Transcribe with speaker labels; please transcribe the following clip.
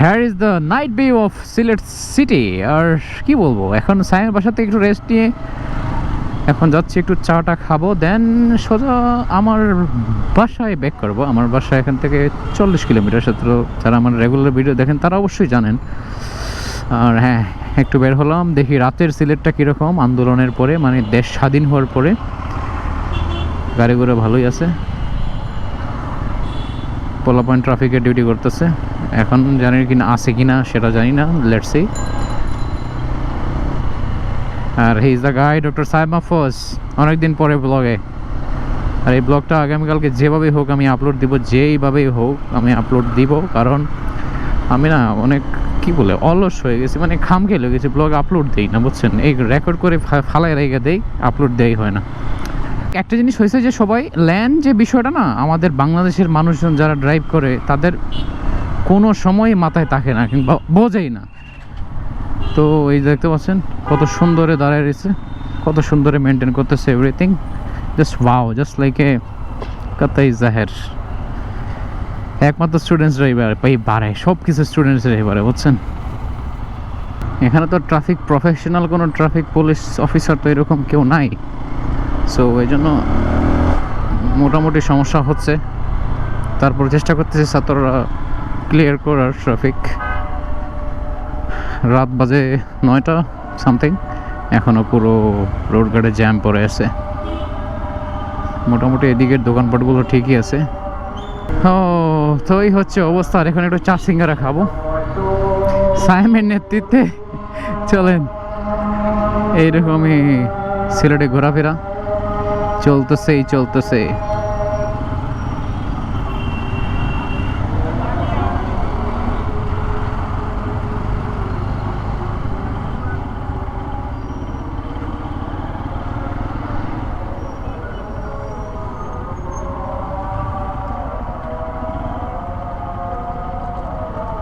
Speaker 1: Here is the night view of Sylhet city আর কি বলব? এখন সায়ের বাসাতে একটু রেস্ট নিয়ে এখন যাচ্ছি, একটু চাটা খাব দেন সোজা আমার বাসায় ব্যাক করব। আমার বাসা এখান থেকে চল্লিশ কিলোমিটার সত্র। যারা আমার রেগুলার ভিডিও দেখেন, তারা অবশ্যই জানেন। আর হ্যাঁ একটু বের হলাম, দেখি রাতের সিলেটটা কীরকম আন্দোলনের পরে মানে দেশ স্বাধীন হওয়ার পরে। গাড়ি ঘোড়া ভালোই আছে। পোলা পয়েন্ট ট্রাফিকের ডিউটি করতেছে। এখন জানি কি কিনা, আছে কিনা সেটা জানি না let's see R he is the guy doctor সাহেব মাহফুজ অনেকদিন পরে ব্লগে আর এই ব্লগটা আগামীকালকে যেভাবেই হোক আমি আপলোড দিব, যেইভাবেই হোক আমি আপলোড দিব, কারণ আমি না অনেক, কি বলে, অলস হয়ে গেছি মানে খাম খেলে গেছি ব্লগ আপলোড দেই না, বুঝছেন? এই রেকর্ড করে ফালাই রেখে দেই আপলোড দেই হয় না। একটা জিনিস হয়েছে যে সবাই ল্যান্ড যে বিষয়টা না, আমাদের বাংলাদেশের মানুষজন যারা ড্রাইভ করে, তাদের কোনো সময় মাথায় থাকে না কিংবা বোঝেই না। তো এই দেখতে পাচ্ছেন, কত সুন্দরে দাঁড়ায় রয়েছে, কত সুন্দরে মেনটেন করতেছে everything just wow just like a কাতাই জাহের। একমাত্র স্টুডেন্টসরাই পাই বাড়ে সব কিছু স্টুডেন্টসরাই পারে বুঝছেন? এখানে তো ট্রাফিক প্রফেশনাল কোনো ট্রাফিক পুলিশ অফিসার তো এরকম কেউ নাই। সো এই জন্য মোটামুটি সমস্যা হচ্ছে। তারপর চেষ্টা করতেছে ছাত্ররা ক্লিয়ার করার ট্রাফিক রাত বাজে নয়টা সামথিং এখনও পুরো রোড গার্ডে জ্যাম পড়ে আছে। মোটামুটি এদিকের দোকানপাটগুলো ঠিকই আছে। ও, তো হচ্ছে অবস্থা। আর এখন একটু চা সিঙ্গারা খাব সাইমের নেতৃত্বে চলেন। এইরকমই সিলেটে ঘোরাফেরা। চলতেছেই চলতেছে।